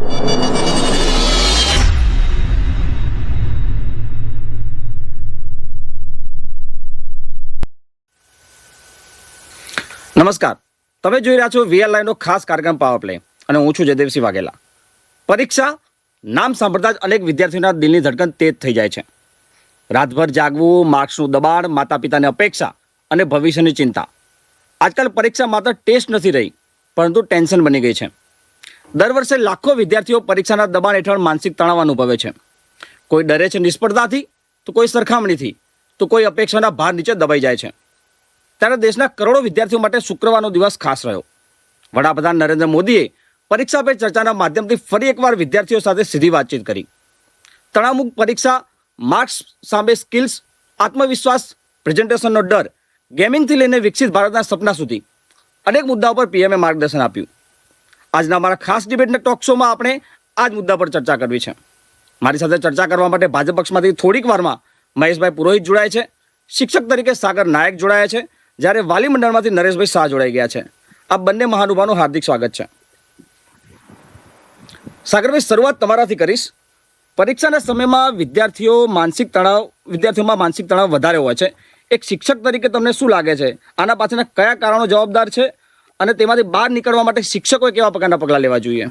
નમસ્કાર. તમે જોઈ રહ્યા છો વીઆર લાઈનનો ખાસ કાર્યક્રમ પાવર પ્લે અને હું છું જયદેવસિંહ વાઘેલા. પરીક્ષા નામ સાંભળતા જ અનેક વિદ્યાર્થીઓના દિલની ધડકન તેજ થઈ જાય છે. રાતભર જાગવું, માર્ક્સનું દબાણ માતા પિતાની અપેક્ષા અને ભવિષ્યની ચિંતા. આજકાલ પરીક્ષા માત્ર ટેસ્ટ નથી રહી, પરંતુ ટેન્શન બની ગઈ છે. દર વર્ષે લાખો વિદ્યાર્થીઓ પરીક્ષાના દબાણ હેઠળ માનસિક તણાવ અનુભવે છે. કોઈ ડરે છે નિષ્ફળતાથી, તો કોઈ સરખામણીથી, તો કોઈ અપેક્ષાના ભાર નીચે દબાઈ જાય છે. ત્યારે દેશના કરોડો વિદ્યાર્થીઓ માટે શુક્રવારનો દિવસ ખાસ રહ્યો. વડાપ્રધાન નરેન્દ્ર મોદીએ પરીક્ષા પે ચર્ચાના માધ્યમથી ફરી એકવાર વિદ્યાર્થીઓ સાથે સીધી વાતચીત કરી. તણાવમુક્ત પરીક્ષા, માર્ક્સ સામે સ્કિલ્સ, આત્મવિશ્વાસ, પ્રેઝન્ટેશનનો ડર, ગેમિંગથી લઈને વિકસિત ભારતના સપના સુધી અનેક મુદ્દાઓ પર પીએમએ માર્ગદર્શન આપ્યું. આજના અમારા ખાસ ડિબેટના ટોક શોમાં આપણે આ જ મુદ્દા પર ચર્ચા કરવી છે. મારી સાથે ચર્ચા કરવા માટે ભાજપ પક્ષમાંથી થોડીક વારમાં મહેશભાઈ પુરોહિત જોડાય છે. શિક્ષક તરીકે સાગર નાયક જોડાયા છે. જ્યારે વાલી મંડળમાંથી નરેશભાઈ શાહ જોડાઈ ગયા છે. આ બંને મહાનુભાવનું હાર્દિક સ્વાગત છે. સાગરભાઈ, શરૂઆત તમારાથી કરીશ. પરીક્ષાના સમયમાં વિદ્યાર્થીઓ માનસિક તણાવ, વિદ્યાર્થીઓમાં માનસિક તણાવ વધારે હોય છે. એક શિક્ષક તરીકે તમને શું લાગે છે? આના પાછળના કયા કારણો જવાબદાર છે? અને તેમાંથી બહાર નીકળવા માટે શિક્ષકોએ કેવા પ્રકારના પગલાં લેવા જોઈએ?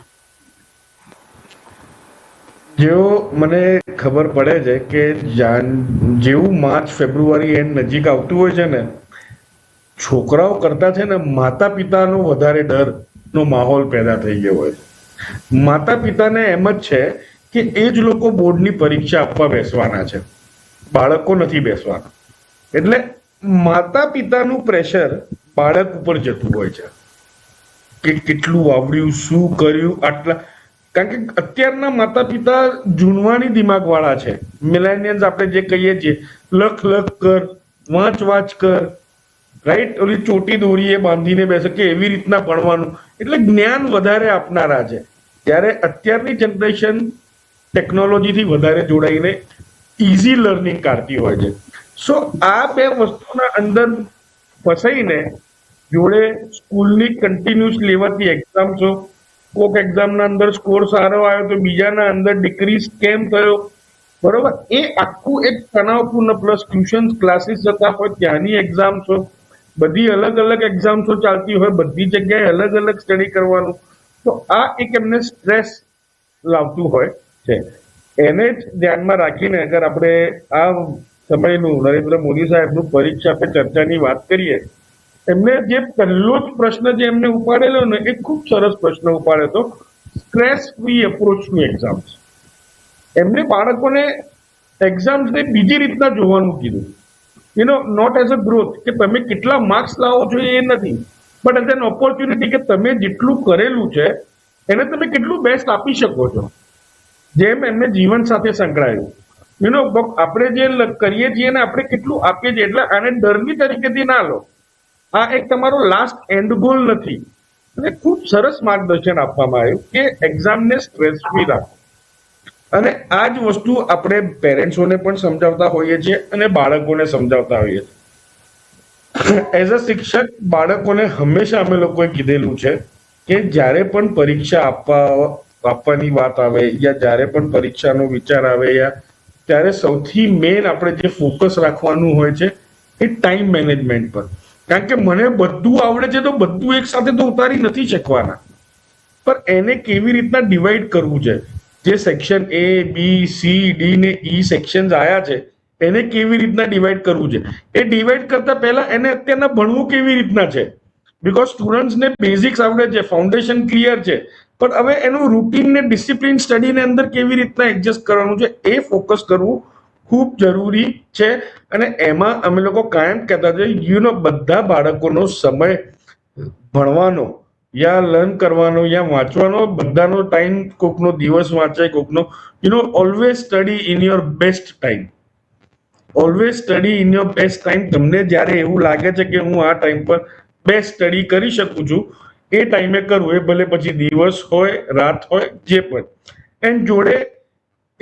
જેવો મને ખબર પડે છે કે જાન, જેવું માર્ચ, ફેબ્રુઆરી એન્ડ નજીક આવતું હોય છે ને, છોકરાઓ કરતા છે ને માતા પિતાનો વધારે ડરનો માહોલ પેદા થઈ ગયો હોય માતા પિતાને એમ જ છે કે એ જ લોકો બોર્ડની પરીક્ષા આપવા બેસવાના છે. બાળકો નથી બેસવાના. એટલે માતા પિતાનું પ્રેશર બાળક ઉપર જતું હોય છે. કે કેટલું આવડ્યું શું કર્યું, આટલા કારણ કે અત્યારના માતા પિતા જૂનવાની દિમાગ વાળા છે. મિલેનિયન્સ આપણે જે કહીએ છીએ, લખ લખ કર, વાંચ વાંચ કર રાઈટ ઓલી ચોટી દોરીએ બાંધીને બેસે કે એવી રીતના ભણવાનું. એટલે જ્ઞાન વધારે આપનારા છે. ત્યારે અત્યારની જનરેશન ટેકનોલોજીથી વધારે જોડાઈને ઇઝી લર્નિંગ કાઢતી હોય છે. સો આ બે વસ્તુના અંદર ફસાઈને જોડે સ્કૂલની કન્ટિન્યુઅસ લેવાતી એક્ઝામ્સો કોક એક્ઝામના અંદર સ્કોર સારો આવ્યો તો બીજાના અંદર ડિક્રીઝ કેમ થયો? બરોબર? એ આખું એક તણાવપૂર્ણ પ્લસ ટ્યુશન ક્લાસીસ જતા હોય ત્યાંની એક્ઝામ્સો બધી અલગ અલગ એક્ઝામ્સો ચાલતી હોય, બધી જગ્યાએ અલગ અલગ સ્ટડી કરવાનું. તો આ એક એમને સ્ટ્રેસ લાવતું હોય છે. એને જ ધ્યાનમાં રાખીને અગર આપણે આ સમયનું નરેન્દ્ર મોદી સાહેબનું પરીક્ષા પે ચર્ચાની વાત કરીએ એમને જે પહેલો જ પ્રશ્ન જે એમને ઉપાડેલો ને, એ ખૂબ સરસ પ્રશ્ન ઉપાડ્યો હતો. Stress free approach to exams એમને બાળકોને એક્ઝામ્સને બીજી રીતના જોવાનું કીધું. You know not as a growth કે તમે કેટલા માર્ક્સ લાવો છો એ નથી. બટ એઝ એન ઓપોર્ચ્યુનિટી કે તમે જેટલું કરેલું છે, એને તમે કેટલું બેસ્ટ આપી શકો છો. જેમ એમને જીવન સાથે સંકળાયું. યુ નો આપણે જે કરીએ છીએ ને, આપણે કેટલું આપીએ છીએ. એટલે આને ડરની તરીકેથી ના લો. આ એક તમારો લાસ્ટ એન્ડ ગોલ નથી. અને ખૂબ સરસ માર્ગદર્શન આપવામાં આવ્યું કે એક્ઝામને સ્ટ્રેસ ફ્રી રાખો. અને આ જ વસ્તુ આપણે પેરેન્ટ્સોને પણ સમજાવતા હોઈએ છીએ અને બાળકોને સમજાવતા હોઈએ છીએ. એઝ અ શિક્ષક, બાળકોને હંમેશા અમે લોકોએ કીધેલું છે કે જ્યારે પણ પરીક્ષા આપવા, આપવાની વાત આવે યા જ્યારે પણ પરીક્ષાનો વિચાર આવે યા ત્યારે સૌથી મેઇન આપણે જે ફોકસ રાખવાનું હોય છે એ ટાઈમ મેનેજમેન્ટ પર. કારણ કે મને બધું આવડે છે તો બધું એક સાથે તો ઉતારી નથી શકવાના. પણ એને કેવી રીતના ડિવાઈડ કરવું છે? જે section A B C D ને ઈ સેક્શન્સ આવ્યા છે, એને કેવી રીતના ડિવાઈડ કરવું છે? એ ડિવાઈડ કરતા પહેલા એને અત્યારના ભણવું કેવી રીતના છે? બિકોઝ સ્ટુડન્ટ્સને બેઝિક્સ આવડે છે ફાઉન્ડેશન ક્લિયર છે, પણ હવે એનું રૂટીન ને ડિસિપ્લિન સ્ટડીને અંદર કેવી રીતના એડજસ્ટ કરવાનું છે, એ ફોકસ કરવું ખૂબ જરૂરી છે અને એમાં અમે લોકો કાયમ કહેતા છે યુ નો બધા બાળકોનો સમય ભણવાનો, યા લર્ન કરવાનો, યા વાંચવાનો, બધાનો ટાઈમ કોકનો દિવસ વાંચે, કોકનો you know always study in your best time always study in your best time તમને જ્યારે એવું લાગે છે કે હું આ ટાઈમ પર બેસ્ટ સ્ટડી કરી શકું છું, એ ટાઈમે કરવું, એ ભલે પછી દિવસ હોય, રાત હોય, જે પણ. એન્ડ જોડે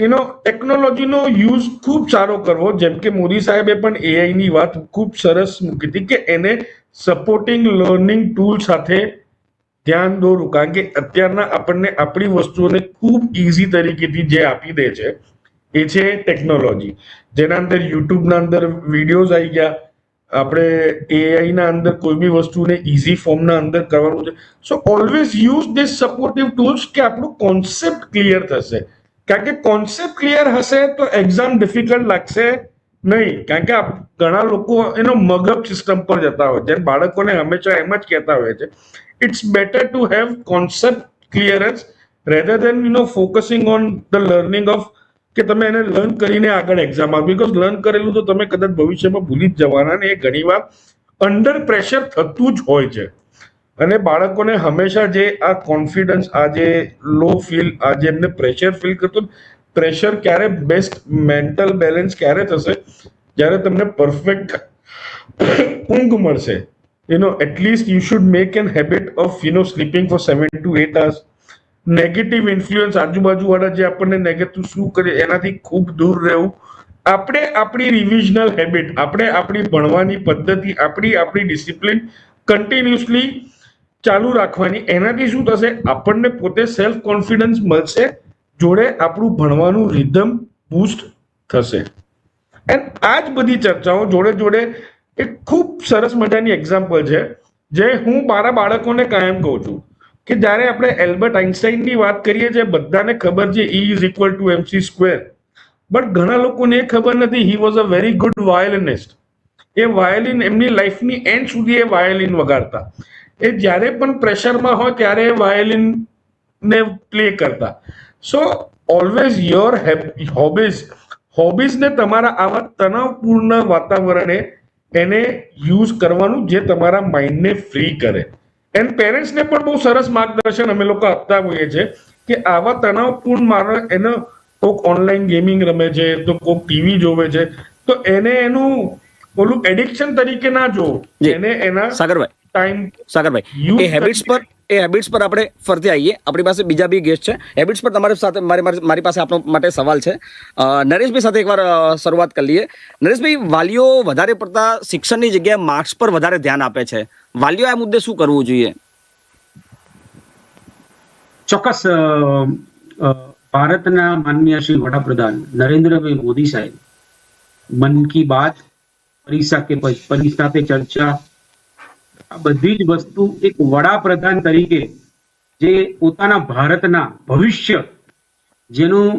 એનો ટેકનોલોજીનો યુઝ ખૂબ સારો કરવો, જેમ કે મોદી સાહેબે પણ એઆઈની વાત ખૂબ સરસ મૂકી હતી કે એને સપોર્ટિંગ લર્નિંગ ટૂલ સાથે ધ્યાન દોરું કારણ કે અત્યારના આપણને આપણી વસ્તુઓને ખૂબ ઇઝી તરીકેથી જે આપી દે છે, એ છે ટેકનોલોજી જેના અંદર યુટ્યુબના અંદર વિડીયોઝ આવી ગયા. આપણે એઆઈ ના અંદર કોઈ બી વસ્તુને ઇઝી ફોર્મના અંદર કરવાનું છે. So always use this supportive tools કે આપણું કોન્સેપ્ટ ક્લિયર થશે. કારણ કે કોન્સેપ્ટ ક્લિયર હશે તો એક્ઝામ ડિફિકલ્ટ લાગશે નહીં. કારણ કે ઘણા લોકો એનો મગઅપ સિસ્ટમ પર જતા હોય. છે બાળકોને હંમેશા એમ જ કહેતા હોય છે it's better to have concept clearance rather than you know focusing on the learning of કે તમે એને લર્ન કરીને આગળ એક્ઝામ આપ. બિકોઝ લર્ન કરેલું તો તમે કદાચ ભવિષ્યમાં ભૂલી જ જવાના ને એ ઘણીવાર અંડર પ્રેશર થતું જ હોય છે. અને બાળકોને હંમેશા જે આ કોન્ફિડન્સ આ જે લો ફીલ આ જે એમને પ્રેશર ફીલ કરતું પ્રેશર ક્યારે બેસ્ટ મેન્ટલ બેલેન્સ ક્યારે થશે? જ્યારે તમને પરફેક્ટ ઊંઘ મળશે. You at least you should make an habit of you sleeping for seven to eight hours negative influence આજુબાજુવાળા જે આપણને નેગેટિવ શું કરે, એનાથી ખૂબ દૂર રહેવું. આપણે આપણી રિવિઝનલ હેબિટ આપણે આપણી ભણવાની પદ્ધતિ, આપણી આપણી ડિસિપ્લિન કન્ટિન્યુઅસલી ચાલુ રાખવાની. એનાથી શું થશે? આપણને પોતે સેલ્ફ કોન્ફિડન્સ મળશે. જોડે આપણું ભણવાનું રિધમ બૂસ્ટ થશે. એન્ડ આ જ બધી ચર્ચાઓ જોડે જોડે એક ખૂબ સરસ મજાની એક્ઝામ્પલ છે, જે હું મારા બાળકોને કાયમ કહું છું કે જ્યારે આપણે એલ્બર્ટ આઇન્સ્ટાઈનની વાત કરીએ છીએ, બધાને ખબર છે E is equal to MC square but ઘણા લોકોને એ ખબર નથી he was a very good violinist A violin એમની લાઈફની એન્ડ સુધી એ વાયોલિન વગાડતા. એ જ્યારે પણ પ્રેશરમાં હોય ત્યારે એ વાયોલિન ને પ્લે કરતા સો ઓલવેઝ યોર હોબીઝ હોબીઝને તમારા આવા તણાવપૂર્ણ વાતાવરણે એને યુઝ કરવાનું જે તમારા માઇન્ડને ફ્રી કરે. એન્ડ પેરેન્ટ્સને પણ બહુ સરસ માર્ગદર્શન અમે લોકો આપતા હોઈએ છીએ કે આવા તણાવપૂર્ણ મારો એનો કોઈક ઓનલાઈન ગેમિંગ રમે છે તો કોઈક ટીવી જોવે છે તો એને એનું ઓલું એડિક્શન તરીકે ના જોવો. એને એના સાગરભાઈ ટાઈમ સાગરભાઈ એ હેબિટ્સ પર એ હેબિટ્સ પર આપણે ફરતી આવીએ. આપણી પાસે બીજા બી ગેસ્ટ છે. હેબિટ્સ પર તમારી સાથે મારી મારી પાસે આપણા માટે સવાલ છે. નરેશભાઈ સાથે એકવાર શરૂઆત કરી લઈએ. નરેશભાઈ વાલીઓ વધારે પડતા શિક્ષણની જગ્યાએ માર્ક્સ પર વધારે ધ્યાન આપે છે. વાલીઓ આ મુદ્દે શું કરવું જોઈએ? ચોક્કસ ભારતના માનનીય શ્રી વડાપ્રધાન નરેન્દ્રભાઈ મોદી સાહેબ મન કી બાત પરીક્ષા કે પરીક્ષા પે ચર્ચા આ બધી જ વસ્તુ એક વડાપ્રધાન તરીકે જે પોતાના ભારતના ભવિષ્ય જેનું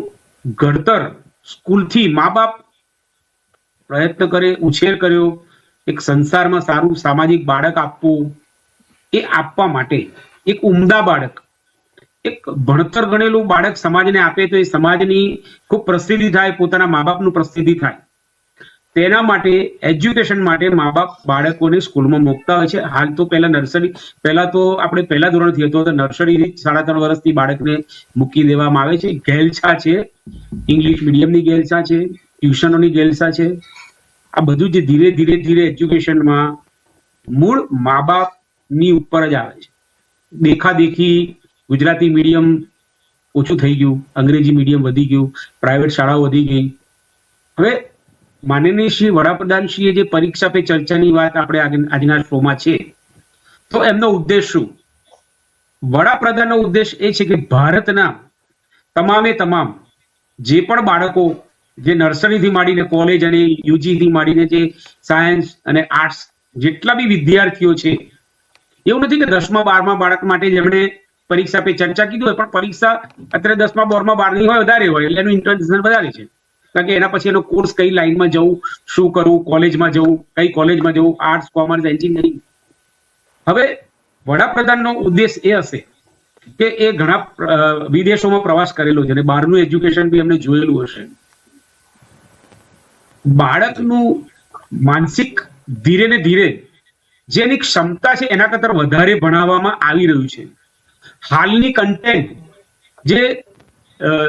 ઘડતર સ્કૂલથી મા બાપ પ્રયત્ન કરે, ઉછેર કર્યો, એક સંસારમાં સારું સામાજિક બાળક આપવું, એ આપવા માટે એક ઉમદા બાળક, એક ભણતર ગણેલું બાળક સમાજને આપે તો એ સમાજની ખૂબ પ્રસિદ્ધિ થાય, પોતાના મા બાપનું પ્રસિદ્ધિ થાય. તેના માટે એજ્યુકેશન માટે મા બાપ બાળકોને સ્કૂલમાં મૂકતા હોય છે. હાલ તો પહેલા નર્સરી પહેલા તો આપણે પહેલા ધોરણથી હતો તો નર્સરી સાડા ત્રણ વર્ષથી બાળકને મૂકી દેવામાં આવે છે. ગેલછા છે ઇંગ્લિશ મીડિયમની ગેલછા છે ટ્યુશનોની ગેલછા છે. આ બધું જે ધીરે ધીરે ધીરે એજ્યુકેશનમાં મૂળ મા બાપની ઉપર જ આવે છે. દેખાદેખી ગુજરાતી મીડિયમ ઓછું થઈ ગયું, અંગ્રેજી મીડિયમ વધી ગયું પ્રાઇવેટ શાળાઓ વધી ગઈ. હવે માનનીય શ્રી વડાપ્રધાનશ્રીએ જે પરીક્ષા પે ચર્ચાની વાત આપણે આજના શોમાં છે. તો એમનો ઉદ્દેશ શું? વડાપ્રધાનનો ઉદ્દેશ એ છે કે ભારતના તમામે તમામ જે પણ બાળકો જે નર્સરીથી માંડીને કોલેજ અને યુજી થી માંડીને જે સાયન્સ અને આર્ટ્સ જેટલા બી વિદ્યાર્થીઓ છે, એવું નથી કે દસમા, બારમા બાળક માટે જેમણે પરીક્ષા પે ચર્ચા કીધું હોય, પણ પરીક્ષા અત્યારે દસમા, બારમા, બારની હોય, વધારે હોય, એટલે એનું ઇન્ટરનેશનલ વધારે છે. કારણ કે એના પછી એનો કોર્સ કઈ લાઈનમાં જવું, શું કરવું કોલેજમાં જવું, કઈ કોલેજમાં જવું આર્ટ્સ કોમર્સ એન્જિનિયરિંગ હવે વડાપ્રધાનનો ઉદ્દેશ એ હશે કે એ ઘણા વિદેશોમાં પ્રવાસ કરેલો છે અને બહારનું એજ્યુકેશન બી એમને જોયેલું હશે. બાળકનું માનસિક ધીરે ને ધીરે જેની ક્ષમતા છે એના કરતા વધારે ભણાવવામાં આવી રહ્યું છે. હાલની કન્ટેન્ટ જે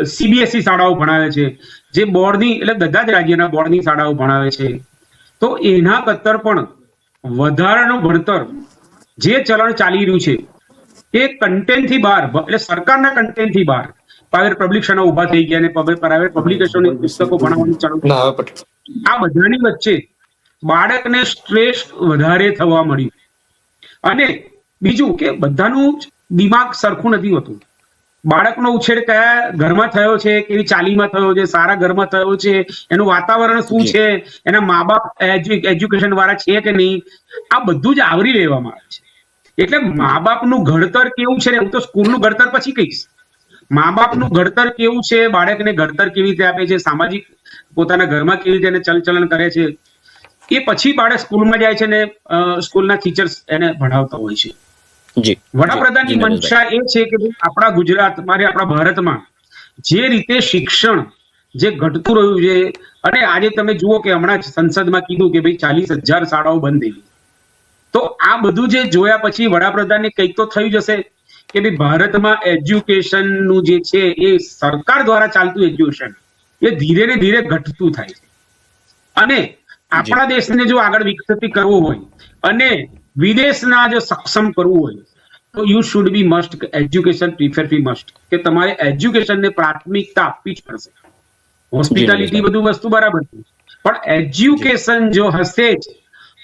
સીબીએસઈ શાળાઓ ભણાવે છે. જે બોર્ડની એટલે બધા જ રાજ્યના બોર્ડની શાળાઓ ભણાવે છે. તો એના કતર પણ વધારાનું ભણતર જે ચલણ ચાલી રહ્યું છે એ કન્ટેન્ટથી બહાર એટલે સરકારના કન્ટેન્ટથી બહાર પ્રાઇવેટ પબ્લિકેશનો ઊભા થઈ ગયા અને પ્રાઇવેટ પબ્લિકેશનની પુસ્તકો ભણાવવાનું ચાલુ આ બધાની વચ્ચે બાળકને સ્ટ્રેસ વધારે થવા મળ્યું અને બીજું કે બધાનું દિમાગ સરખું નથી હોતું. બાળકનો ઉછેર કયા ઘરમાં થયો છે કેવી ચાલીમાં થયો છે સારા ઘરમાં થયો છે એનું વાતાવરણ શું છે એના મા બાપ એજ્યુકેશન વાળા છે કે નહીં આ બધું જ આવરી લેવામાં આવે છે. એટલે મા બાપનું ઘડતર કેવું છે ને હું તો સ્કૂલનું ઘડતર પછી કહીશ. મા બાપનું ઘડતર કેવું છે બાળકને ઘડતર કેવી રીતે આપે છે સામાજિક પોતાના ઘરમાં કેવી રીતે એને ચલચલન કરે છે એ પછી બાળક સ્કૂલમાં જાય છે ને સ્કૂલના ટીચર્સ એને ભણાવતા હોય છે. વડાપ્રધાનની. મનસા એ છે કે આપણા ગુજરાત મારે આપણા ભારતમાં જે રીતે શિક્ષણ જે ઘટતું રહ્યું છે અને આજે તમે જુઓ કે હમણાં સંસદમાં કીધું કે ભાઈ ચાલીસ હજાર શાળાઓ બંધ થઈ તો આ બધું જે જોયા પછી વડાપ્રધાનને કંઈક તો થયું જશે કે ભાઈ ભારતમાં એજ્યુકેશનનું જે છે એ સરકાર દ્વારા ચાલતું એજ્યુકેશન એ ધીરે ને ધીરે ઘટતું થાય છે. અને આપણા દેશને જો આગળ વિકસિત કરવો હોય અને વિદેશના જો સક્ષમ કરવું હોય તો you should be must education prefer be must કે તમારે એજ્યુકેશનને પ્રાથમિકતા આપવી જ પડશે. હોસ્પિટાલિટી બધું વસ્તુ બરાબર છે. પણ એજ્યુકેશન જો હશે જ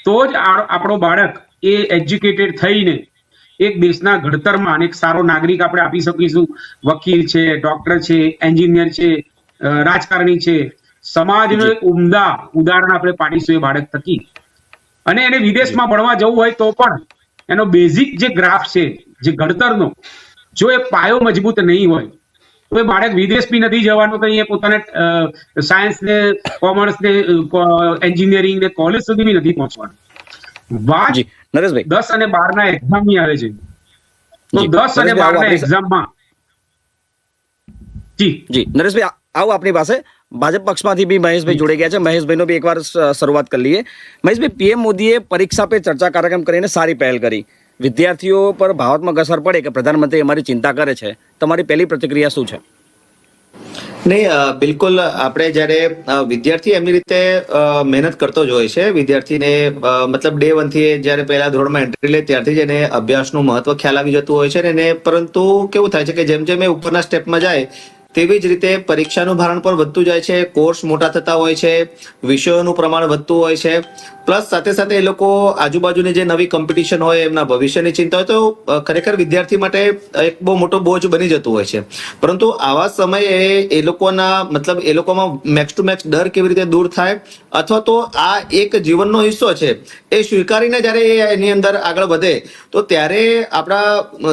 તો જ આપણો બાળક એ એજ્યુકેટેડ થઈને એક દેશના ઘડતરમાં અને એક સારો નાગરિક આપણે આપી શકીશું. વકીલ છે ડોક્ટર છે એન્જિનિયર છે રાજકારણી છે. સમાજનો એક ઉમદા ઉદાહરણ આપણે પાડીશું એ બાળક થકી. અને એને વિદેશમાં ભણવા જવું હોય તો પણ એનો બેઝિક જે ગ્રાફ છે જે ઘડતરનો જો એ પાયો મજબૂત નહીં હોય તો એ બાળક વિદેશ બી નથી જવાનું તો એ પોતાને સાયન્સ ને કોમર્સ ને એન્જિનિયરિંગ ને કોલેજ સુધી બી નથી પહોંચવાનું. વાત નરેશભાઈ. દસ અને બાર ના એક્ઝામની આવે છે. તો દસ અને બાર ના એક્ઝામમાં જી. જી નરેશભાઈ આવો આપણી પાસે. ભાજપ પક્ષમાંથી બી મહેશભાઈ જોડાઈ ગયા છે. મહેશભાઈનો બી એકવાર શરૂઆત કરી લઈએ. મહેશભાઈ, પીએમ મોદીએ પરીક્ષા પે ચર્ચા કાર્યક્રમ કરીને સારી પહેલ કરી. વિદ્યાર્થીઓ પર ભાવાત્મક અસર પડે કે પ્રધાનમંત્રી અમારી ચિંતા કરે છે. તમારી પહેલી પ્રતિક્રિયા શું છે? નહીં બિલકુલ આપણે જ્યારે વિદ્યાર્થી એમની રીતે મહેનત કરતો જ હોય છે. વિદ્યાર્થીને મતલબ ડે વનથી જ્યારે પહેલા ધોરણમાં એન્ટ્રી લે ત્યારથી જ એને અભ્યાસનું મહત્વ ખ્યાલ આવી જતું હોય છે ને પરંતુ કેવું થાય છે કે જેમ જેમ એ ઉપરના સ્ટેપમાં જાય તેવી જ રીતે પરીક્ષાનું ભારણ પણ વધતું જાય છે કોર્સ મોટા થતા હોય છે, વિષયોનું પ્રમાણ વધતું હોય છે. પ્લસ સાથે સાથે એ લોકો આજુબાજુની જે નવી કોમ્પિટિશન હોય, એમના ભવિષ્યની ચિંતા હોય તો ખરેખર વિદ્યાર્થી માટે એક બહુ મોટો બોજ બની જતું હોય છે. પરંતુ આવા સમયે એ લોકોના, મતલબ એ લોકોમાં મેક્સ ટુ મેક્સ ડર કેવી રીતે દૂર થાય અથવા તો આ એક જીવનનો હિસ્સો છે, એ સ્વીકારીને જ્યારે એની અંદર આગળ વધે, તો ત્યારે આપણા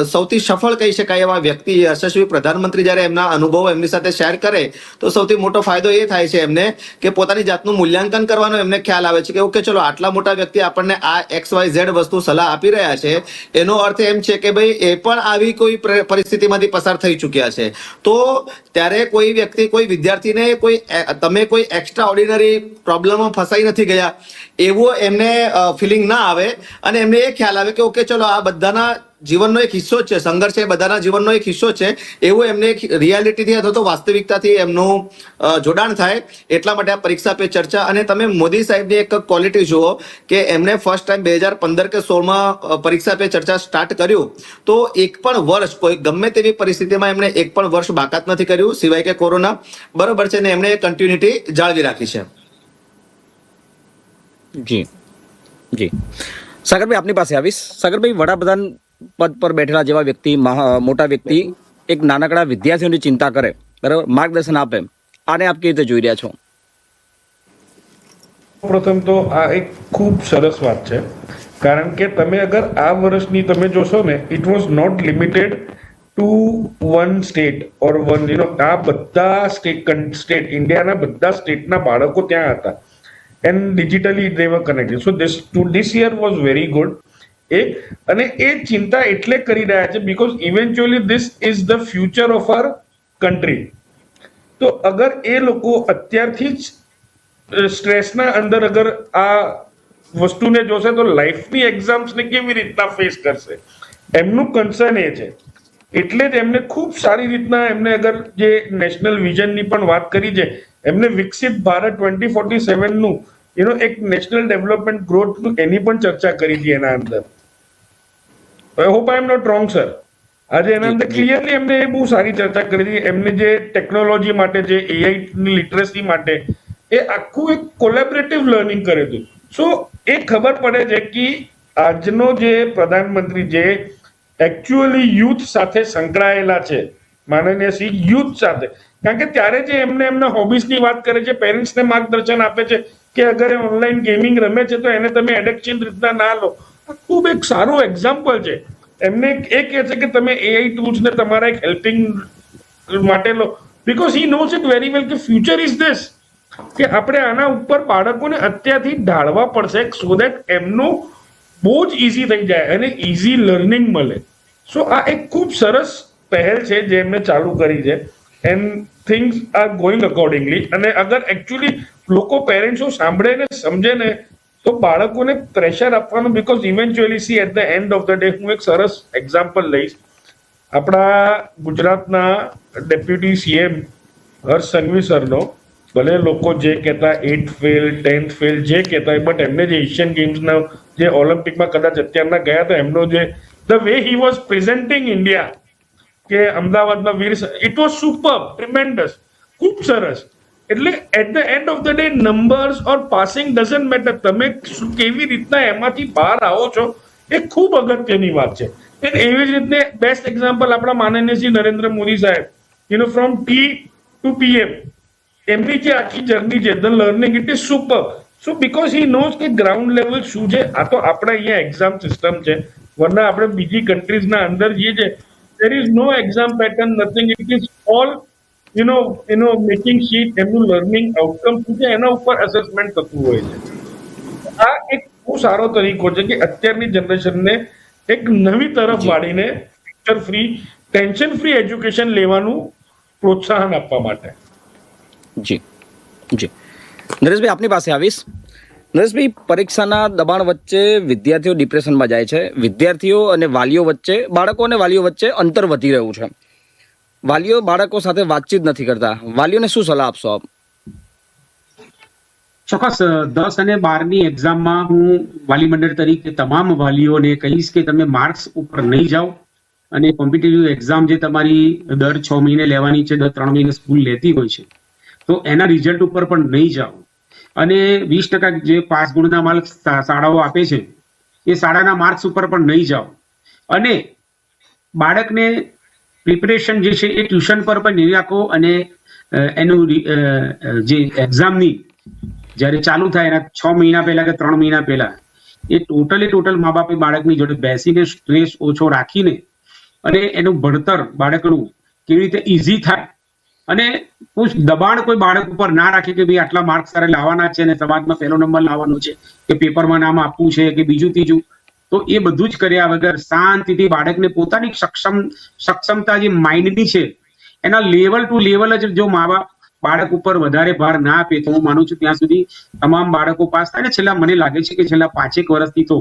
સૌથી સફળ કહી શકાય એવા વ્યક્તિ યશસ્વી પ્રધાનમંત્રી જ્યારે એમના અનુભવો એમની સાથે શેર કરે, તો સૌથી મોટો ફાયદો એ થાય છે એમને કે પોતાની જાતનું મૂલ્યાંકન કરવાનો એમને ખ્યાલ આવે છે કે, ઓકે, ચલો, આટલા મોટા વ્યક્તિ આપણને આ એક્સ, વાય, ઝેડ વસ્તુ સલાહ આપી રહ્યા છે. એનો અર્થ એમ છે કે, ભાઈ, એ પણ આવી કોઈ પ્ર- પરિસ્થિતિમાંથી પસાર થઈ ચૂક્યા છે. તો ત્યારે કોઈ વ્યક્તિ, કોઈ વિદ્યાર્થીને કોઈ તમે કોઈ એક્સ્ટ્રા ઓર્ડિનરી પ્રોબ્લેમમાં ફસાઈ નથી ગયા. એવો એમને ફિલિંગ ના આવે. અને એમને એ ખ્યાલ આવે કે, ઓકે, ચલો, આ બધાના જીવનનો એક હિસ્સો છે. સંઘર્ષ એ બધાના જીવનનો એક હિસ્સો છે. એવું એમને એક રિયાલિટીથી અથવા તો વાસ્તવિકતાથી એમનું જોડાણ થાય. એટલા માટે આ પરીક્ષા પે ચર્ચા. અને તમે મોદી સાહેબની એક ક્વોલિટી જુઓ કે એમણે ફર્સ્ટ ટાઈમ બે હજાર પંદર કે સોળમાં પરીક્ષા પે ચર્ચા સ્ટાર્ટ કર્યું. તો એક પણ વર્ષ, કોઈ ગમે તેવી પરિસ્થિતિમાં એમણે એક પણ વર્ષ બાકાત નથી કર્યું સિવાય કે કોરોના. બરોબર છે ને એમણે કન્ટિન્યુટી જાળવી રાખી છે. જી. જી. સાગરભાઈ, આપની પાસે આવીશ? સાગરભાઈ, વડાપ્રધાન પદ પર બેઠેલા જેવા વ્યક્તિ મોટા વ્યક્તિ, એક નાનકડા વિદ્યાર્થીઓની ચિંતા કરે, બરાબર? માર્ગદર્શન આપે આને આપ કેવી રીતે જોઈ રહ્યા છો? પ્રથમ તો આ એક ખૂબ સરસ વાત છે. કારણ કે તમે અગર આ વર્ષની તમે જોશો ને it was not limited to one state or one you આ બધા સ્ટેટ સ્ટેટ ઇન્ડિયાના બધા સ્ટેટના બાળકો ત્યાં હતા. And digitally they were so this, to this year was very એ અને એ ચિંતા એટલે કરી રહ્યા છે because eventually this is the future of our country તો અગર એ લોકો અત્યારથી જ સ્ટ્રેસના અંદર અગર આ વસ્તુને જોશે તો લાઈફની એક્ઝામ્સને કેવી રીતના ફેસ કરશે? એમનું કન્સર્ન એ છે. એટલે જ એમને ખૂબ સારી રીતના એમને અગર જે નેશનલ વિઝનની પણ વાત કરી છે એમને વિકસિત ભારત ટ્વેન્ટી ફોર્ટી સેવનનું એનો એક નેશનલ ડેવલપમેન્ટ ગ્રોથનું એની પણ ચર્ચા કરી હતી એના અંદર. I hope I am not wrong sir આજે એના અંદર ક્લિયરલી એમને એ બહુ સારી ચર્ચા કરી હતી. એમને જે ટેકનોલોજી માટે જે એઆઈની લિટરસી માટે એ આખું એક કોલેબરેટિવ લર્નિંગ કર્યું હતું સો એ ખબર પડે છે કે આજનો જે પ્રધાનમંત્રી જે એકચ્યુઅલી યુથ સાથે સંકળાયેલા છે માનનીય શ્રી યુથ સાથે. કારણ કે ત્યારે જે એમને એમના હોબીસની વાત કરે છે પેરેન્ટ્સને માર્ગદર્શન આપે છે કે અગર એ ઓનલાઈન ગેમિંગ રમે છે, તો એને તમે એડિક્શન રીતના ના લો. ખૂબ એક સારું એક્ઝામ્પલ છે. એમને એ કહે છે કે તમે એઆઈ ટૂલ્સને તમારા એક હેલ્પિંગ માટે લો. Because he knows it very well કે ફ્યુચર ઇઝ ધીસ કે આપણે આના ઉપર બાળકોને અત્યારથી ઢાળવા પડશે સો દેટ એમનું બહુ જ ઇઝી થઈ જાય અને ઇઝી લર્નિંગ મળે. સો આ એક ખૂબ સરસ પહેલ છે જે એમને ચાલુ કરી છે. And things are going accordingly અને અગર એકચ્યુઅલી લોકો પેરેન્ટ્સો સાંભળે ને સમજે ને, તો બાળકોને પ્રેશર આપવાનું because eventually see at the end of the day હું એક સરસ એક્ઝામ્પલ લઈશ. આપણા ગુજરાતના ડેપ્યુટી સીએમ હર્ષ સંઘવી સરનો, ભલે લોકો જે કહેતા એટ ફેલ ટેન્થ ફેલ જે કહેતા બટ એમને જે એશિયન ગેમ્સના જે ઓલિમ્પિકમાં કદાચ અત્યારના ગયા હતા, એમનો જે the way he was presenting India કે અમદાવાદમાં where it was super tremendous ખૂબ સરસ. એટલે at the end of the day numbers or passing doesn't matter તમે કેવી રીતના એમાંથી બહાર આવો છો, એ ખૂબ અગત્યની વાત છે. એવી જ રીતે બેસ્ટ એક્ઝામ્પલ આપણા માનનીય શ્રી નરેન્દ્ર મોદી સાહેબ. You from tea to PM એમની જે આખી જર્ની છે the learning it is super so because he knows કે ગ્રાઉન્ડ લેવલ શું છે, આ તો આપણે અહીંયા એક્ઝામ સિસ્ટમ છે. વરના આપણે બીજી કન્ટ્રીઝના અંદર જઈએ છે there is no exam pattern, nothing. It is all, you know, you know, making sheet, એમનું લર્નિંગ આઉટકમ શું છે એના ઉપર અસેસમેન્ટ થતું હોય છે આ એક બહુ સારો તરીકો છે કે અત્યારની જનરેશનને એક નવી તરફ વાળીને picture free tension free education લેવાનું પ્રોત્સાહન આપવા માટે જી જી નરેશભાઈ આપની પાસે આવીશ નરેશભાઈ, પરીક્ષાના દબાણ વચ્ચે વિદ્યાર્થીઓ ડિપ્રેશનમાં જાય છે. વિદ્યાર્થીઓ અને વાલીઓ વચ્ચે, બાળકો અને વાલીઓ વચ્ચે અંતર વધી રહ્યું છે. વાલીઓ બાળકો સાથે વાતચીત નથી કરતા. વાલીઓને શું સલાહ આપશો આપ? ચોક્કસ દસ અને બારની એક્ઝામમાં હું વાલી મંડળ તરીકે તમામ વાલીઓને કહીશ કે તમે માર્ક્સ ઉપર નહીં જાઓ અને કોમ્પિટિટિવ એક્ઝામ જે તમારી દર છ મહિને લેવાની છે, દર ત્રણ મહિને સ્કૂલ લેતી હોય છે, તો એના રિઝલ્ટ ઉપર પણ નહીં જાઓ. અને વીસ ટકા જે પાસ ગુણના માર્ક શાળાઓ આપે છે, એ શાળાના માર્ક્સ ઉપર પણ નહીં જાઓ. અને બાળકને પ્રિપરેશન જે છે એ ટ્યુશન પર પણ નહીં રાખો અને એનું જે એક્ઝામની જ્યારે ચાલુ થાય એના છ મહિના પહેલા કે ત્રણ મહિના પહેલા, એ ટોટલે ટોટલ મા બાપે બાળકની જોડે બેસીને સ્ટ્રેસ ઓછો રાખીને અને એનું ભણતર બાળકનું કેવી રીતે ઇઝી થાય અને કોઈ દબાણ કોઈ બાળક ઉપર ના રાખે કે ભાઈ આટલા માર્ક્સ તારે લાવવાના છે અને સમાજમાં પહેલો નંબર લાવવાનો છે કે પેપરમાં નામ આપવું છે કે બીજું ત્રીજું, તો એ બધું જ કર્યા વગર શાંતિથી બાળકને પોતાની સક્ષમ, સક્ષમતા જે માઇન્ડની છે, એના લેવલ ટુ લેવલ જ જો મા બાપ બાળક ઉપર વધારે ભાર ના આપે તો હું માનું છું ત્યાં સુધી તમામ બાળકો પાસ થાય ને છેલ્લા મને લાગે છે કે છેલ્લા પાંચેક વર્ષથી તો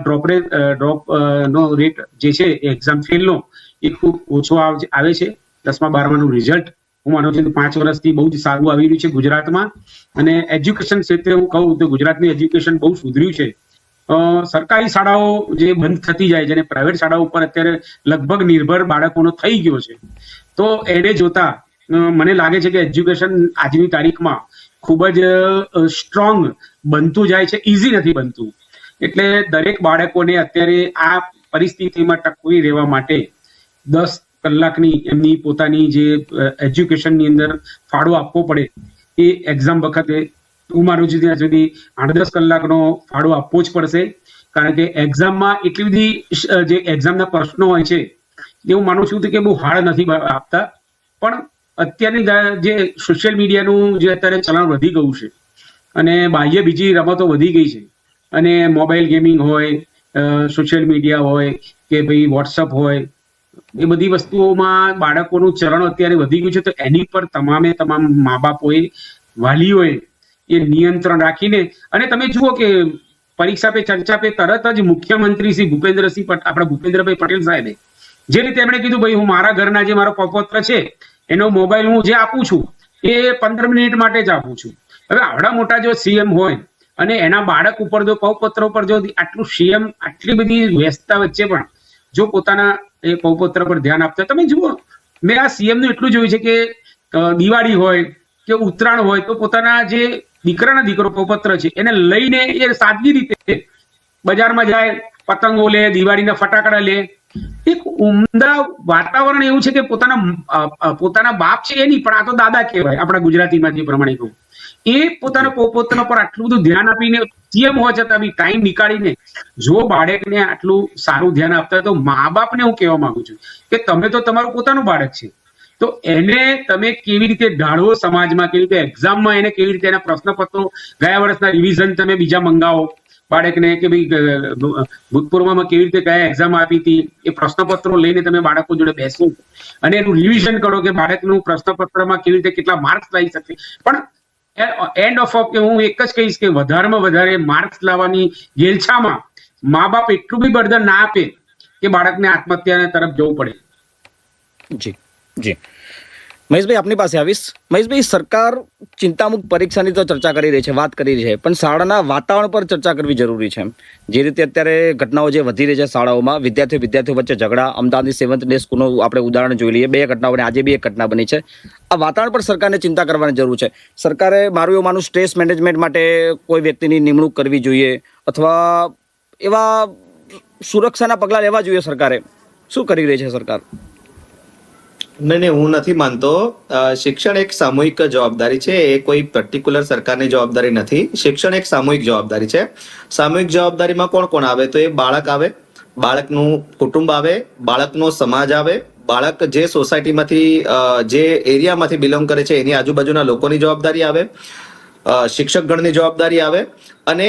ડ્રોપ રેટ ડ્રોપ નો રેટ જે છે એક્ઝામ ફેલનો એ ખૂબ ઓછો આવ- આવે છે. દસમા, બારમાનું રિઝલ્ટ હું માનું છું પાંચ વર્ષથી બહુ જ સારું આવી રહ્યું છે ગુજરાતમાં. અને એજ્યુકેશન ક્ષેત્રે હું કહું તો ગુજરાતની એજ્યુકેશન બહુ સુધર્યું છે. સરકારી શાળાઓ જે બંધ થતી જાય છે અને પ્રાઇવેટ શાળાઓ ઉપર અત્યારે લગભગ નિર્ભર બાળકોનો થઈ ગયો છે. તો એને જોતા મને લાગે છે કે એજ્યુકેશન આજની તારીખમાં ખૂબ જ સ્ટ્રોંગ બનતું જાય છે. ઇઝી નથી બનતું. એટલે દરેક બાળકોને અત્યારે આ પરિસ્થિતિમાં ટકવી રહેવા માટે દસ કલાકની એમની પોતાની જે એજ્યુકેશનની અંદર ફાળો આપવો પડે એ એક્ઝામ વખતે હું માનું છું ત્યાં સુધી આઠ દસ કલાકનો ફાળો આપવો જ પડશે. કારણ કે એક્ઝામમાં એટલી બધી જે એક્ઝામના પ્રશ્નો હોય છે, એ હું માનું છું કે બહુ હાર્ડ નથી આપતા. પણ અત્યારની જે સોશિયલ મીડિયાનું જે અત્યારે ચલણ વધી ગયું છે અને બાહ્ય બીજી રમતો વધી ગઈ છે અને મોબાઈલ ગેમિંગ હોય સોશિયલ મીડિયા હોય કે ભાઈ વોટ્સઅપ હોય એ બધી વસ્તુઓમાં બાળકોનું ચરણ અત્યારે વધી ગયું છે. તો એની પર તમામે તમામ મા બાપોએ વાલીઓએ એ નિયંત્રણ રાખીને અને તમે જુઓ કે પરીક્ષા પે ચર્ચા પે તરત જ મુખ્યમંત્રી શ્રી ભૂપેન્દ્રસિંહ આપણા ભૂપેન્દ્રભાઈ પટેલ સાહેબે જે રીતે એમણે કીધું, ભાઈ હું મારા ઘરના જે મારો પપોત્ર છે, એનો મોબાઈલ હું જે આપું છું, એ પંદર મિનિટ માટે જ આપું છું. હવે આવડા મોટા જો સીએમ હોય અને એના બાળક ઉપર જો પવપત્ર ઉપર જો આટલું સીએમ આટલી બધી વ્યસ્તતા વચ્ચે પણ જો પોતાના એ પૌપત્ર પર ધ્યાન આપતા. તમે જુઓ, મેં આ સીએમનું એટલું જોયું છે કે દિવાળી હોય કે ઉત્તરાયણ હોય તો પોતાના જે દીકરાના દીકરો પૌપત્ર છે, એને લઈને એ સાદગી રીતે બજારમાં જાય, પતંગો લે, દિવાળીના ફટાકડા લે એક ઉમદા વાતાવરણ એવું છે કે પોતાના પોતાના બાપ છે એ નહીં, પણ આ તો દાદા કહેવાય, આપણા ગુજરાતીમાં જે પ્રમાણે કહું. એ પોતાના પો- પર આટલું બધું ધ્યાન આપીને સીએમ હોવા છતાં બી ટાઈમ નીકાળીને, જો બાળકને આટલું સારું ધ્યાન આપતા તો મા બાપને હું કહેવા માંગુ છું કે તમે તો તમારું પોતાનું બાળક છે. તો એને તમે કેવી રીતે ઢાળવો સમાજમાં, કેવી રીતે એક્ઝામમાં એને કેવી રીતે એના પ્રશ્નપત્રો ગયા વર્ષના રિવિઝન તમે બીજા મંગાવો? બાળકને કે ભાઈ ભૂતપૂર્વમાં કેવી રીતે કયા એક્ઝામ આપી હતી, એ પ્રશ્નપત્રો લઈને તમે બાળકો જોડે બેસો. અને એનું રિવિઝન કરો કે બાળકનું પ્રશ્નપત્રમાં કેવી રીતે કેટલા માર્ક્સ લાવી શકે. પણ એન્ડ ઓફ ઓફ કે હું એક જ કહીશ કે વધારેમાં વધારે માર્ક્સ લાવવાની ગેલછામાં મા બાપ એટલું બી બર્ધન ના આપે કે બાળકને આત્મહત્યા તરફ જવું પડે. જી જી. મહેશભાઈ, આપની પાસે આવીશ? મહેશભાઈ, સરકાર ચિંતામુક્ત પરીક્ષાની તો ચર્ચા કરી રહી છે, વાત કરી રહી છે, પણ શાળાના વાતાવરણ પર ચર્ચા કરવી જરૂરી છે જે રીતે અત્યારે ઘટનાઓ જે વધી રહી છે શાળાઓમાં, વિદ્યાર્થીઓ વિદ્યાર્થીઓ વચ્ચે ઝઘડા, અમદાવાદની સેવન્થ ડે સ્કૂલનું આપણે ઉદાહરણ જોઈ લઈએ, બે ઘટનાઓ અને આજે બી એક ઘટના બની છે. આ વાતાવરણ પર સરકારને ચિંતા કરવાની જરૂર છે. સરકારે મારું એવું માનું સ્ટ્રેસ મેનેજમેન્ટ માટે કોઈ વ્યક્તિની નિમણૂક કરવી જોઈએ, અથવા એવા સુરક્ષાના પગલાં લેવા જોઈએ સરકારે. શું કરી રહી છે સરકાર? નહીં નહીં, હું નથી માનતો. શિક્ષણ એક સામૂહિક જવાબદારી છે. એ કોઈ પર્ટિક્યુલર સરકારની જવાબદારી નથી. શિક્ષણ એક સામૂહિક જવાબદારી છે. સામૂહિક જવાબદારીમાં કોણ કોણ આવે? તો એ બાળક આવે. બાળકનું કુટુંબ આવે. બાળકનો સમાજ આવે. બાળક જે સોસાયટીમાંથી જે એરિયામાંથી બિલોંગ કરે છે, એની આજુબાજુના લોકોની જવાબદારી આવે. શિક્ષક ગણની જવાબદારી આવે અને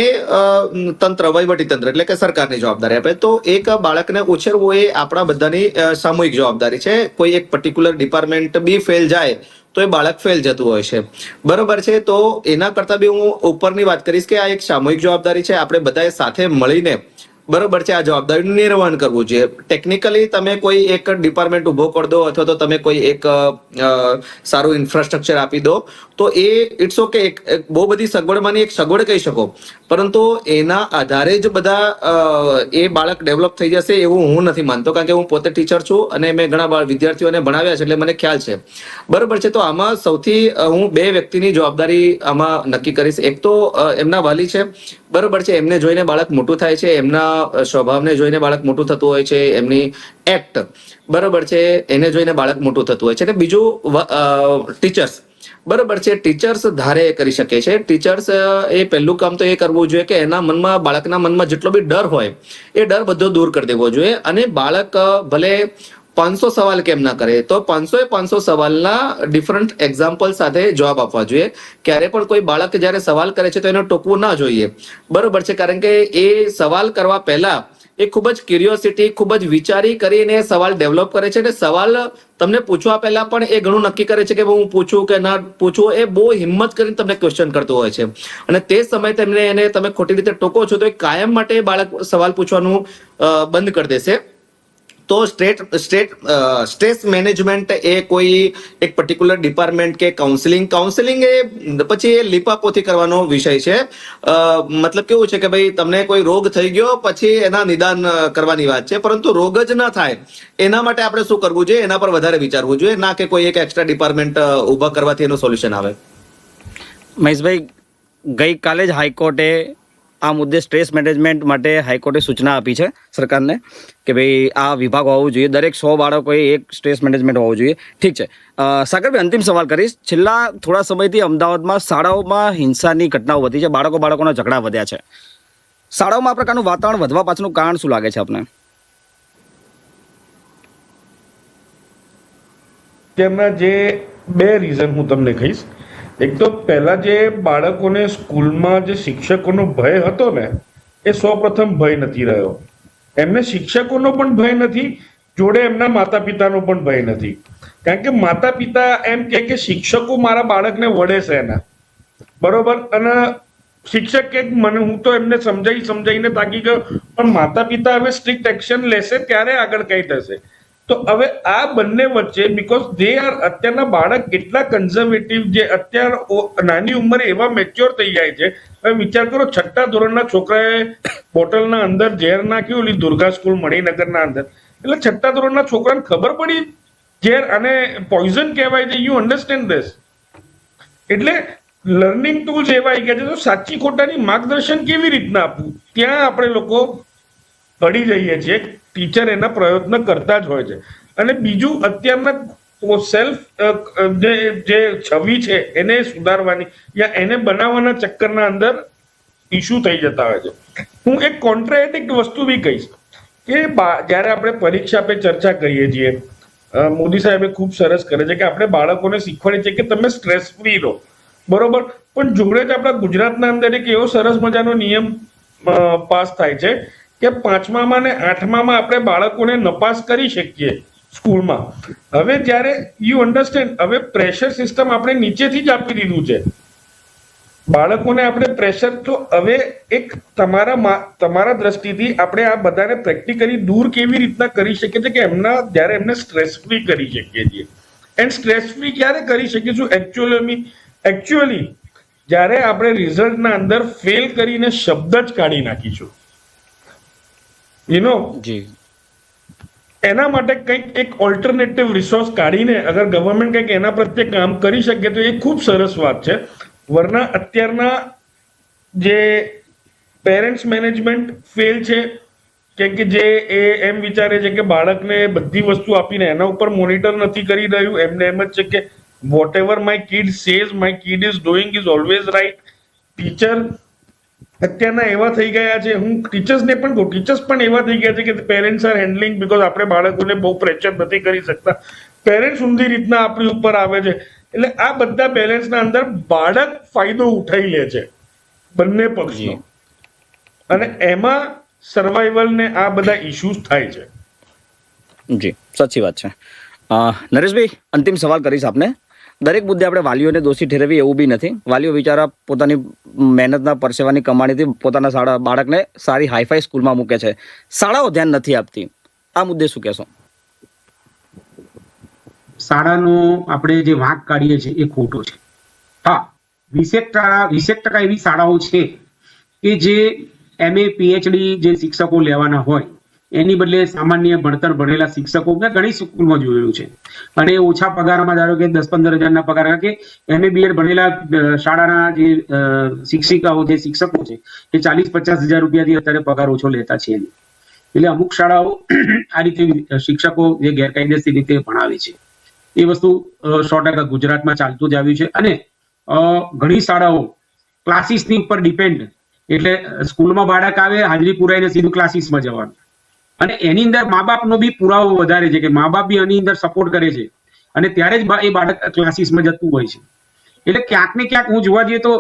તંત્ર વહીવટી તંત્ર એટલે કે સરકારની જવાબદારી આપે. તો એક બાળકને ઉછેરવું એ આપણા બધાની સામૂહિક જવાબદારી છે. કોઈ એક પર્ટિક્યુલર ડિપાર્ટમેન્ટ બી ફેલ જાય, તો એ બાળક ફેલ જતું હોય છે. બરોબર છે? તો એના કરતા બી હું ઉપરની વાત કરીશ કે આ એક સામૂહિક જવાબદારી છે. આપણે બધાએ સાથે મળીને બરોબર છે, આ જવાબદારીનું નિર્વહન કરવું જોઈએ. ટેકનિકલી તમે કોઈ એક ડિપાર્ટમેન્ટ ઊભો કરી દો અથવા તો તમે કોઈ એક સારું ઇન્ફ્રાસ્ટ્રક્ચર આપી દો, તો એ ઇટ્સ ઓકે એક બહુ બધી સગવડમાંની એક સગવડ કહી શકો. પરંતુ એના આધારે જ બધા એ બાળક ડેવલપ થઈ જશે એવું હું નથી માનતો, કારણ કે હું પોતે ટીચર છું અને મેં ઘણા વિદ્યાર્થીઓને ભણાવ્યા છે એટલે મને ખ્યાલ છે. બરોબર છે, તો આમાં સૌથી હું બે વ્યક્તિની જવાબદારી આમાં નક્કી કરીશ. એક તો એમના વાલી છે. બરોબર છે, એમને જોઈને બાળક મોટું થાય છે, એમના સ્વભાવને જોઈને બાળક મોટું થતું હોય છે, એમની એક્ટ બરોબર છે, એને જોઈને બાળક મોટું થતું હોય છે. અને બીજું ટીચર્સ બરોબર છે ટીચર્સ ધારે કરી શકે છે. ટીચર્સ એ પહેલું કામ તો એ કરવું જોઈએ કે એના મનમાં, બાળકના મનમાં જેટલો બી ડર હોય, એ ડર બધો દૂર કરી દેવો જોઈએ. અને બાળક ભલે પાંચસો સવાલ કેમ ના કરે? તો પાંચસો એ પાંચસો સવાલના ડિફરન્ટ એક્ઝામ્પલ સાથે જવાબ આપવા જોઈએ. ક્યારે પણ કોઈ બાળક જ્યારે સવાલ કરે છે તો એને ટોકવું ના જોઈએ. બરોબર છે, કારણ કે એ સવાલ કરવા પહેલા એ ખૂબ જ ક્યુરિયોસિટી ખૂબ જ વિચારી કરીને સવાલ ડેવલપ કરે છે અને સવાલ તમને પૂછવા પહેલા પણ એ ઘણું નક્કી કરે છે કે હું પૂછું કે ના પૂછું, એ બહુ હિંમત કરીને તમને ક્વેશ્ચન કરતો હોય છે. અને તે સમયે તેમને એને તમે ખોટી રીતે ટોકો છો તો એ કાયમ માટે બાળક સવાલ પૂછવાનું બંધ કરી દેશે. તો સ્ટેટ સ્ટેટ સ્ટ્રેસ મેનેજમેન્ટ એ કોઈ એક પર્ટિક્યુલર ડિપાર્ટમેન્ટ કે કાઉન્સિલિંગ કાઉન્સિલિંગ એ પછી એ લીપાપોથી કરવાનો વિષય છે. મતલબ કેવું છે કે ભાઈ તમને કોઈ રોગ થઈ ગયો પછી એના નિદાન કરવાની વાત છે. પરંતુ રોગ જ ના થાય એના માટે આપણે શું કરવું જોઈએ? એના પર વધારે વિચારવું જોઈએ. ના કે કોઈ એક એક્સ્ટ્રા ડિપાર્ટમેન્ટ ઊભા કરવાથી એનું સોલ્યુશન આવે. મહેશભાઈ, ગઈકાલે જ હાઈકોર્ટે આ મુદ્દે સ્ટ્રેસ મેનેજમેન્ટ માટે હાઈકોર્ટે સૂચના આપી છે સરકારને કે ભાઈ આ વિભાગ હોવું જોઈએ. દરેક સો બાળકોએ એક સ્ટ્રેસ મેનેજમેન્ટ હોવું જોઈએ. ઠીક છે. સાગરભાઈ અંતિમ સવાલ કરીશ. છેલ્લા થોડા સમયથી અમદાવાદમાં શાળાઓમાં હિંસાની ઘટનાઓ વધી છે. બાળકો બાળકોના ઝઘડા વધ્યા છે. શાળાઓમાં આ પ્રકારનું વાતાવરણ વધવા પાછળનું કારણ શું લાગે છે આપને? તેમના જે બે રીઝન હું તમને કહીશ. એક તો પહેલા જે બાળકોને સ્કૂલમાં જે શિક્ષકોનો ભય હતો ને, એ સૌપ્રથમ ભય નથી રહ્યો. એમને શિક્ષકોનો પણ ભય નથી, જોડે એમના માતા પિતાનો પણ ભય નથી. કારણ કે માતા પિતા એમ કહે કે શિક્ષકો મારા બાળકને વડે છે એના. બરોબર? અને શિક્ષક કે મને હું તો એમને સમજાવી સમજાવીને તાકી ગયો, પણ માતા પિતા હવે સ્ટ્રિક્ટ એક્શન લેશે, ત્યારે આગળ કઈ થશે. તો હવે આ બંને વચ્ચે બીકોઝ દે આર અત્યારના બાળક કેટલા કન્ઝર્વેટિવ જે અત્યાર નાની ઉંમરે એવા મેચ્યોર થઈ જાય છે. હવે વિચાર કરો, છઠ્ઠા ધોરણના છોકરાએ બોટલના અંદર ઝેર નાખ્યું, ઓલી દુર્ગા સ્કૂલ મણિનગરના અંદર. એટલે છઠ્ઠા ધોરણના છોકરાને ખબર પડી, ઝેર અને પોઈઝન કહેવાય છે. યુ અન્ડરસ્ટેન્ડ ધીસ એટલે લર્નિંગ ટૂલ્સ એવા આવી ગયા છે, તો સાચી ખોટાની માર્ગદર્શન કેવી રીતના આપવું? ત્યાં આપણે લોકો પડી જઈએ છીએ. ટીચર એના પ્રયત્ન કરતા જ હોય છે. અને બીજું અત્યારના સેલ્ફ જે જે છબી છે, એને સુધારવાની યા એને બનાવવાના ચક્કરના અંદર ઇશ્યુ થઈ જતા હોય છે. હું એક કોન્ટ્રાએટિક વસ્તુ બી કહીશ કે જ્યારે આપણે પરીક્ષા પે ચર્ચા કરીએ છીએ મોદી સાહેબે ખૂબ સરસ કરે છે કે આપણે બાળકોને શીખવાડીએ છીએ કે તમે સ્ટ્રેસ ફ્રી રહો. બરોબર? પણ જોડે જ આપણા ગુજરાતના અંદર એક એવો સરસ મજાનો નિયમ પાસ થાય છે કે પાંચમામાં ને આઠમામાં આપણે બાળકોને નપાસ કરી શકીએ સ્કૂલમાં. હવે જ્યારે યુ અન્ડરસ્ટેન્ડ હવે પ્રેશર સિસ્ટમ આપણે નીચેથી જ આપી દીધું છે. બાળકોને આપણે પ્રેશર તો હવે એક તમારા તમારા દ્રષ્ટિથી આપણે આ બધાને પ્રેક્ટિકલી દૂર કેવી રીતના કરી શકીએ છીએ કે એમના, જ્યારે એમને સ્ટ્રેસ ફ્રી કરી શકીએ છીએ. એન્ડ સ્ટ્રેસ ફ્રી ક્યારે કરી શકીશું એકચ્યુઅલી એકચ્યુઅલી જ્યારે આપણે રિઝલ્ટના અંદર ફેલ કરીને શબ્દ જ કાઢી નાખીશું. You know ji. એના માટે કંઈક એક ઓલ્ટરનેટિવ રિસોર્સ કાઢીને અગર ગવર્મેન્ટ કંઈક એના પ્રત્યે કામ કરી શકે તો એ ખૂબ સરસ વાત છે. વરના અત્યારના જે પેરેન્ટ્સ મેનેજમેન્ટ ફેલ છે કેમ કે જે એ એમ વિચારે છે કે બાળકને બધી વસ્તુ આપીને એના ઉપર મોનિટર નથી કરી રહ્યું એમને એમ જ છે કે whatever my kid says my kid is doing is always right teacher અત્યારના એવા થઈ ગયા છે હું ટીચર્સને પણ કહું ટીચર્સ પણ એવા થઈ ગયા છે કે પેરેન્ટ્સ આર હેન્ડલિંગ બિકોઝ આપણે બાળકોને બહુ પ્રેશર નથી કરી શકતા. પેરેન્ટ્સ ઊંધી રીતના આપણી ઉપર આવે છે. એટલે આ બધા બેલેન્સના અંદર બાળક ફાયદો ઉઠાઈ લે છે બંને પક્ષનો. અને એમાં સર્વાઈવલ ને આ બધા ઇશ્યુઝ થાય છે. જી સાચી વાત છે. નરેશભાઈ અંતિમ સવાલ કરીશ આપને. દરેક મુદ્દે આપણે વાલીઓને દોષી ઠેરવી એવું બી નથી. વાલીઓ બિચારા પોતાની મહેનતના પરસેવાની કમાણીથી પોતાના શાળા બાળકને સારી હાઈફાઈ સ્કૂલમાં મૂકે છે. શાળાઓ ધ્યાન નથી આપતી. આ મુદ્દે શું કહેશો? શાળાનો આપણે જે વાંક કાઢીએ છીએ એ ખોટો છે. હા વીસેક શાળા વીસેક ટકા એવી શાળાઓ છે કે જે એમએ પીએચડી જે શિક્ષકો લેવાના હોય એની બદલે સામાન્ય ભણતર ભણેલા શિક્ષકો મેં ઘણી સ્કૂલમાં જોયેલું છે. અને ઓછા પગારમાં ધારો કે દસ પંદર હજારના પગાર કે એમએ બીએડ ભણેલા શાળાના જે શિક્ષિકાઓ જે શિક્ષકો છે, એ ચાલીસ પચાસ હજાર રૂપિયાથી અત્યારે પગાર ઓછો લેતા છે. એટલે અમુક શાળાઓ આ રીતે શિક્ષકો જે ગેરકાયદેસર રીતે ભણાવે છે. એ વસ્તુ સો ટકા ગુજરાતમાં ચાલતું જ આવ્યું છે. અને ઘણી શાળાઓ ક્લાસીસની ઉપર ડિપેન્ડ એટલે સ્કૂલમાં બાળક આવે, હાજરી પુરાઈને સીધું ક્લાસીસમાં જવાનું. અને એની અંદર મા બાપનો બી પુરાવો વધારે છે કે મા બાપ બી એની અંદર સપોર્ટ કરે છે. અને ત્યારે જ એ બાળક ક્લાસીસમાં જતું હોય છે. એટલે ક્યાંક ને ક્યાંક હું જોવા જઈએ તો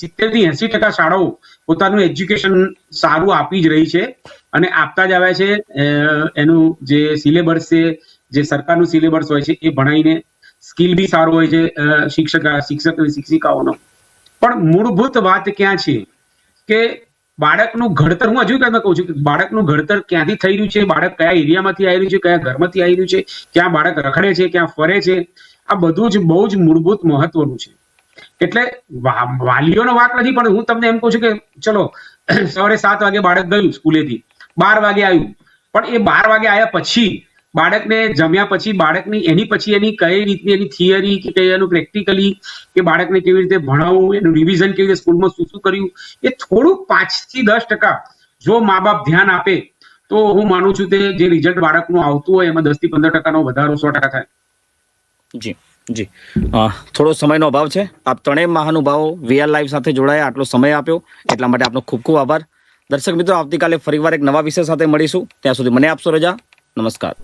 સિત્તેરથી એસી ટકા શાળાઓ પોતાનું એજ્યુકેશન સારું આપી જ રહી છે અને આપતા જ આવ્યા છે. એનું જે સિલેબસ છે, જે સરકારનું સિલેબસ હોય છે, એ ભણાવીને સ્કિલ બી સારું હોય છે શિક્ષક શિક્ષક શિક્ષિકાઓનો. પણ મૂળભૂત વાત ક્યાં છે કે બાળકનું ઘડતર, હું હજુ તમને કહું છું કે બાળકનું ઘડતર ક્યાંથી થઈ રહ્યું છે? બાળક કયા એરિયામાંથી આવી રહ્યું છે? કયા ઘરમાંથી આવી રહ્યું છે? ક્યાં બાળક રખડે છે? ક્યાં ફરે છે? આ બધું જ બહુ જ મૂળભૂત મહત્વનું છે. એટલે વાલીઓનો વાક નથી, પણ હું તમને એમ કહું છું કે ચલો, સવારે સાત વાગે બાળક ગયું સ્કૂલેથી, બાર વાગે આવ્યું. પણ એ બાર વાગે આવ્યા પછી બાળકને જમ્યા પછી, બાળકની એની પછી એની કઈ રીતની એની થિયરી કે કઈ એનું પ્રેક્ટિકલી કે બાળકને કેવી રીતે ભણાવવું, એનું રિવિઝન કેવી રીતે સ્કૂલમાં શું શું કર્યું, એ થોડુંક પાંચથી દસ ટકા જો મા બાપ ધ્યાન આપે, તો હું માનું છું તે જે રિઝલ્ટ બાળકનું આવતું હોય, એમાં દસથી પંદર ટકાનો વધારો સો ટકા થાય. જી જી. થોડો સમયનો અભાવ છે. આપ ત્રણેય મહાનુભાવો વીઆર લાઈવ સાથે જોડાયા, આટલો સમય આપ્યો. એટલા માટે આપનો ખૂબ ખૂબ આભાર. દર્શક મિત્રો, આવતીકાલે ફરીવાર એક નવા વિષય સાથે મળીશું. ત્યાં સુધી મને આપશો રજા. નમસ્કાર.